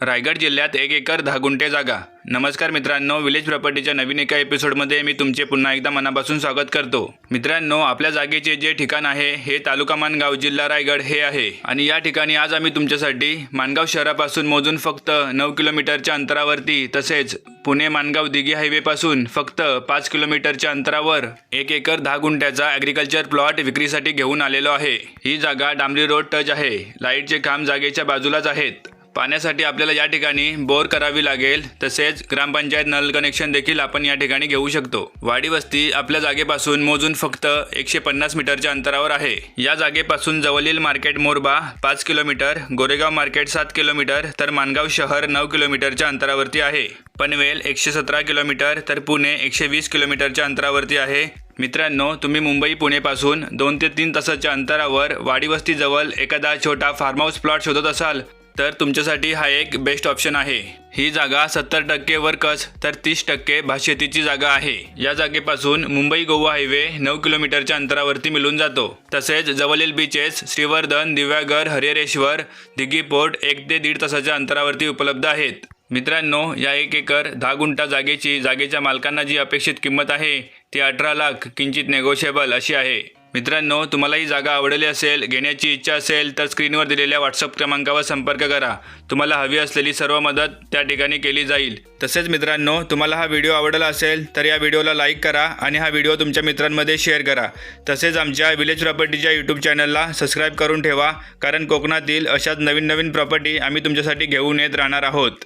रायगड जिल्ह्यात एक एकर दहा गुंठे जागा. नमस्कार मित्रांनो विलेज प्रॉपर्टीच्या नवीन एका एपिसोडमध्ये मी तुमचे पुन्हा एकदा मनापासून स्वागत करतो. मित्रांनो आपल्या जागेचे जे ठिकाण आहे हे तालुका मानगाव जिल्हा रायगड हे आहे. आणि या ठिकाणी आज आम्ही तुमच्यासाठी मानगाव शहरापासून मोजून फक्त नऊ किलोमीटरच्या अंतरावरती तसेच पुणे मानगाव दिघी हायवेपासून फक्त पाच किलोमीटरच्या अंतरावर एक एकर दहा गुंठ्याचा ॲग्रिकल्चर प्लॉट विक्रीसाठी घेऊन आलेलो आहे. ही जागा डांबरी रोड टच आहे. लाईटचे काम जागेच्या बाजूलाच आहेत. पाण्यासाठी आपल्याला या ठिकाणी बोर करावी लागेल तसेच ग्रामपंचायत नल कनेक्शन देखील आपण या ठिकाणी घेऊ शकतो. वाडी वस्ती आपल्या जागेपासून मोजून फक्त एकशे पन्नास मीटरच्या अंतरावर आहे. या जागेपासून जवळील मार्केट मोरबा पाच किलोमीटर गोरेगाव मार्केट सात किलोमीटर तर मानगाव शहर नऊ किलोमीटरच्या अंतरावरती आहे. पनवेल एकशे सतरा किलोमीटर तर पुणे एकशे वीस किलोमीटरच्या अंतरावरती आहे. मित्रांनो तुम्ही मुंबई पुणेपासून दोन ते तीन तासाच्या अंतरावर वाडीवस्तीजवळ एखादा छोटा फार्म हाऊस प्लॉट शोधत असाल तर तुमच्यासाठी हा एक बेस्ट ऑप्शन आहे. ही जागा सत्तर टक्के वर्कस तर तीस टक्के भातशेतीची जागा आहे. या जागेपासून मुंबई गोवा हायवे नऊ किलोमीटरच्या अंतरावरती मिळून जातो. तसेच जवळील बीचेस श्रीवर्धन दिव्यागर हरिहरेश्वर दिघी पोर्ट एक ते दीड तासाच्या अंतरावरती उपलब्ध आहेत. मित्रांनो या एक एकर दहा गुंठा जागेची जागेच्या मालकांना जी अपेक्षित किंमत आहे ती अठरा लाख किंचित नेगोशिएबल अशी आहे. मित्रांनो तुम्हाला ही जागा आवडली असेल घेण्याची इच्छा असेल तर स्क्रीनवर दिलेल्या व्हॉट्सअप क्रमांकावर संपर्क करा. तुम्हाला हवी असलेली सर्व मदत त्या ठिकाणी केली जाईल. तसेच मित्रांनो तुम्हाला हा व्हिडिओ आवडला असेल तर या व्हिडिओला लाईक करा आणि हा व्हिडिओ तुमच्या मित्रांमध्ये शेअर करा. तसेच आमच्या विलेज प्रॉपर्टीच्या यूट्यूब चॅनलला सबस्क्राईब करून ठेवा कारण कोकणातील अशाच नवीन नवीन प्रॉपर्टी आम्ही तुमच्यासाठी घेऊन येत राहणार आहोत.